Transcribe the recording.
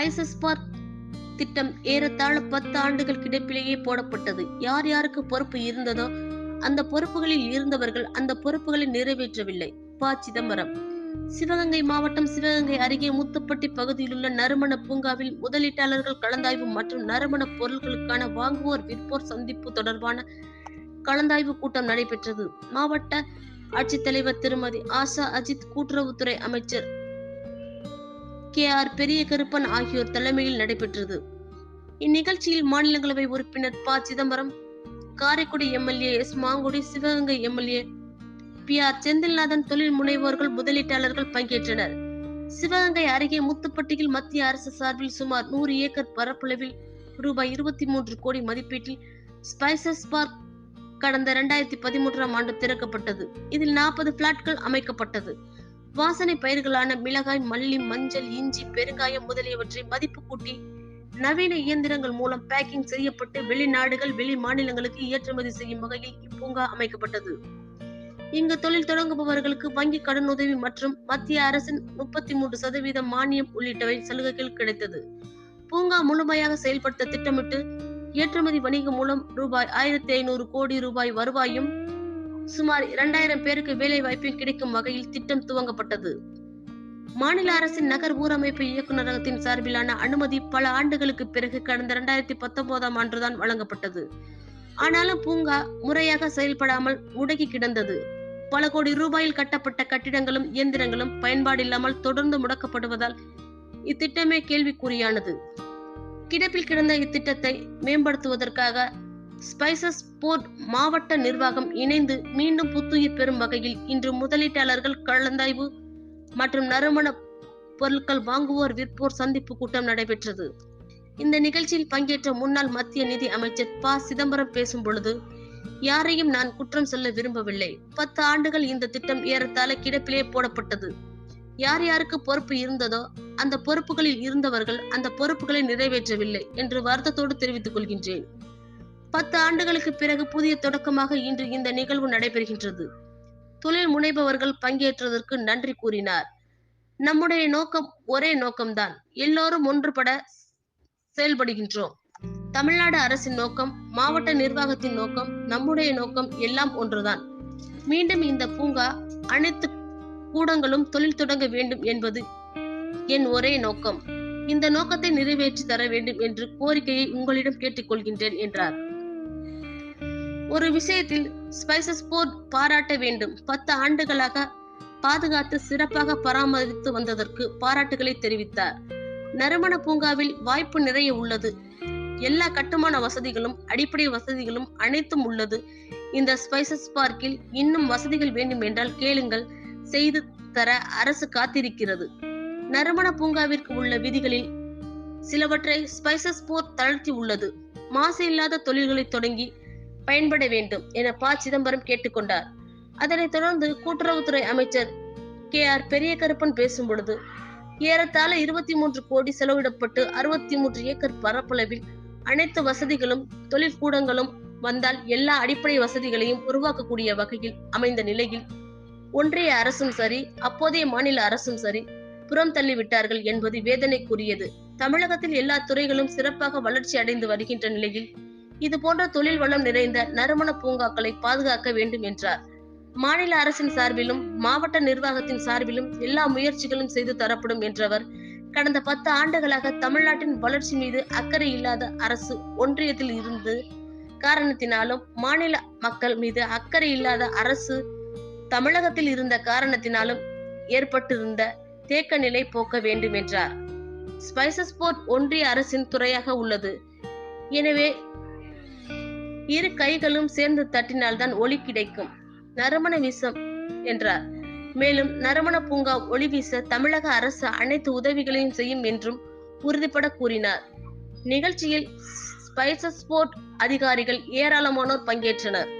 Spices திட்டம் ஏறத்தாழ பத்து ஆண்டுகள் கிடப்பிலேயே போடப்பட்டது. யார் யாருக்கு பொறுப்பு இருந்ததோ அந்த பொறுப்புகளில் இருந்தவர்கள் அந்த பொறுப்புகளை நிறைவேற்றவில்லை. ப. சிதம்பரம். சிவகங்கை மாவட்டம் சிவகங்கை அருகே முத்துப்பட்டி பகுதியில் உள்ள நறுமண பூங்காவில் முதலீட்டாளர்கள் கலந்தாய்வு மற்றும் நறுமண பொருட்களுக்கான வாங்குவோர் விற்போர் சந்திப்பு தொடர்பான கலந்தாய்வு கூட்டம் நடைபெற்றது. மாவட்ட ஆட்சித்தலைவர் திருமதி ஆஷா அஜித் கூட்டுறவுத்துறை அமைச்சர் கே ஆர் பெரிய கருப்பன் ஆகியோர் தலைமையில் நடைபெற்றது. இந்நிகழ்ச்சியில் மாநிலங்களவை உறுப்பினர் ப. Chidambaram Karaikudi MLA S. Mangudi Sivaganga MLA B. R. Senthilnathan தொழில் முனைவோர்கள் முதலீட்டாளர்கள் பங்கேற்றனர். சிவகங்கை அருகே முத்துப்பட்டியில் மத்திய அரசு சார்பில் சுமார் நூறு ஏக்கர் பரப்பளவில் ரூபாய் இருபத்தி மூன்று கோடி மதிப்பீட்டில் ஸ்பைசஸ் பார்க் கடந்த இரண்டாயிரத்தி பதிமூன்றாம் ஆண்டு திறக்கப்பட்டது. இதில் நாற்பது பிளாட்கள் அமைக்கப்பட்டது. வாசனை பயிர்களான மிளகாய் மல்லி மஞ்சள் இஞ்சி பெருங்காயம் முதலியவற்றை மதிப்பு கூட்டி நவீன இயந்திரங்கள் மூலம் பேக்கிங் செய்யப்பட்டு வெளிநாடுகள் வெளி மாநிலங்களுக்கு ஏற்றுமதி செய்யும் வகையில் இப்பூங்கா அமைக்கப்பட்டது. இங்கு தொழில் தொடங்குபவர்களுக்கு வங்கி கடனுதவி மற்றும் மத்திய அரசின் முப்பத்தி மூன்று சதவீத மானியம் உள்ளிட்டவை சலுகைகள் கிடைத்தது. பூங்கா முழுமையாக செயல்படுத்த திட்டமிட்டு ஏற்றுமதி வணிகம் மூலம் ரூபாய் ஆயிரத்தி ஐநூறு கோடி ரூபாய் வருவாயும் சுமார் இரண்டாயிரம் பேருக்கு வேலை வாய்ப்பும் கிடைக்கும் வகையில் திட்டம் துவங்கப்பட்டது. மாநில அரசின் நகர் ஊரமைப்பு இயக்குநரகத்தின் சார்பிலான அனுமதி பல ஆண்டுகளுக்கு பிறகு கடந்த இரண்டாயிரத்தி பத்தொன்பதாம் ஆண்டுதான் வழங்கப்பட்டது. ஆனாலும் பூங்கா முறையாக செயல்படாமல் உடகி கிடந்தது. பல கோடி ரூபாயில் கட்டப்பட்ட கட்டிடங்களும் இயந்திரங்களும் பயன்பாடில்லாமல் தொடர்ந்து முடக்கப்படுவதால் இத்திட்டமே கேள்விக்குறியானது. கிடப்பில் கிடந்த இத்திட்டத்தை மேம்படுத்துவதற்காக ஸ்பைசஸ் போர்ட் மாவட்ட நிர்வாகம் இணைந்து மீண்டும் புத்துயிர் பெறும் வகையில் இன்று முதலீட்டாளர்கள் கலந்தாய்வு மற்றும் நறுமண பொருட்கள் வாங்குவோர் விற்போர் சந்திப்பு கூட்டம் நடைபெற்றது. இந்த நிகழ்ச்சியில் பங்கேற்ற முன்னாள் மத்திய நிதி அமைச்சர் ப. சிதம்பரம் பேசும் பொழுது யாரையும் நான் குற்றம் சொல்ல விரும்பவில்லை. பத்து ஆண்டுகள் இந்த திட்டம் ஏறத்தாழ கிடப்பிலே போடப்பட்டது. யார் யாருக்கு பொறுப்பு இருந்ததோ அந்த பொறுப்புகளில் இருந்தவர்கள் அந்த பொறுப்புகளை நிறைவேற்றவில்லை என்று வருத்தத்தோடு தெரிவித்துக் கொள்கின்றேன். பத்து ஆண்டுகளுக்கு பிறகு புதிய தொடக்கமாக இன்று இந்த நிகழ்வு நடைபெறுகின்றது. தொழில் முனைபவர்கள் பங்கேற்றதற்கு நன்றி கூறினார். நம்முடைய நோக்கம் ஒரே நோக்கம்தான். எல்லோரும் ஒன்றுபட செயல்படுகின்றோம். தமிழ்நாடு அரசின் நோக்கம் மாவட்ட நிர்வாகத்தின் நோக்கம் நம்முடைய நோக்கம் எல்லாம் ஒன்றுதான். மீண்டும் இந்த பூங்கா அனைத்து கூடங்களும் தொழில் தொடங்க வேண்டும் என்பது என் ஒரே நோக்கம். இந்த நோக்கத்தை நிறைவேற்றி தர வேண்டும் என்று கோரிக்கையை உங்களிடம் கேட்டுக்கொள்கின்றேன் என்றார். ஒரு விஷயத்தில் ஸ்பைசஸ் போர்ட் பாராட்ட வேண்டும். பத்து ஆண்டுகளாக பாதுகாத்து சிறப்பாக பராமரித்து வந்ததற்கு பாராட்டுகளை தெரிவித்தார். நறுமண பூங்காவில் வாய்ப்பு நிறைய உள்ளது. எல்லா கட்டுமான வசதிகளும் அடிப்படை வசதிகளும் அனைத்தும் உள்ளது. இந்த ஸ்பைசஸ் பார்க்கில் இன்னும் வசதிகள் வேண்டும் என்றால் கேளுங்கள். செய்து தர அரசு காத்திருக்கிறது. நறுமண பூங்காவிற்கு உள்ள விதிகளில் சிலவற்றை ஸ்பைசஸ் போர் தளர்த்தி உள்ளது. மாசு இல்லாத தொழில்களை தொடங்கி பயன்பட வேண்டும் என ப. சிதம்பரம் கேட்டுக்கொண்டார். அதனைத் தொடர்ந்து கூட்டுறவுத்துறை அமைச்சர் கே. ஆர். பெரிய கருப்பன் பேசும் பொழுது ஏறத்தாழ இருபத்தி மூன்று கோடி செலவிடப்பட்டு அறுபத்தி மூன்று ஏக்கர் பரப்பளவில் அனைத்து வசதிகளும் தொழிற்கூடங்களும் வந்தால் எல்லா அடிப்படை வசதிகளையும் உருவாக்கக்கூடிய வகையில் அமைந்த நிலையில் ஒன்றிய அரசும் சரி அப்போதைய மாநில அரசும் சரி புறம் தள்ளிவிட்டார்கள் என்பது வேதனைக்குரியது. தமிழகத்தில் எல்லா துறைகளும் சிறப்பாக வளர்ச்சி அடைந்து வருகின்ற நிலையில் இது போன்ற தொழில் வளம் நிறைந்த நறுமண பூங்காக்களை பாதுகாக்க வேண்டும் என்றார். மாநில அரசின் சார்பிலும் மாவட்ட நிர்வாகத்தின் சார்பிலும் எல்லா முயற்சிகளும் செய்து தரப்படும் என்றவர் கடந்த பத்து ஆண்டுகளாக தமிழ்நாட்டின் வளர்ச்சி மீது அக்கறை இல்லாத அரசு ஒன்றியத்தில் இருந்து காரணத்தினாலும் மாநில மக்கள் மீது அக்கறை இல்லாத அரசு தமிழகத்தில் இருந்த காரணத்தினாலும் ஏற்பட்டிருந்த தேக்க நிலை போக்க வேண்டும் என்றார். ஸ்பைசஸ் போர்ட் ஒன்றிய அரசின் துறையாக உள்ளது. எனவே இரு கைகளும் சேர்ந்து தட்டினால்தான் ஒளி கிடைக்கும். நறுமண வீசம் என்றார். மேலும் நறுமண பூங்கா ஒளி வீச தமிழக அரசு அனைத்து உதவிகளையும் செய்யும் என்றும் உறுதிபட கூறினார். நிகழ்ச்சியில் ஸ்பைசஸ்போர்ட் அதிகாரிகள் ஏராளமானோர் பங்கேற்றனர்.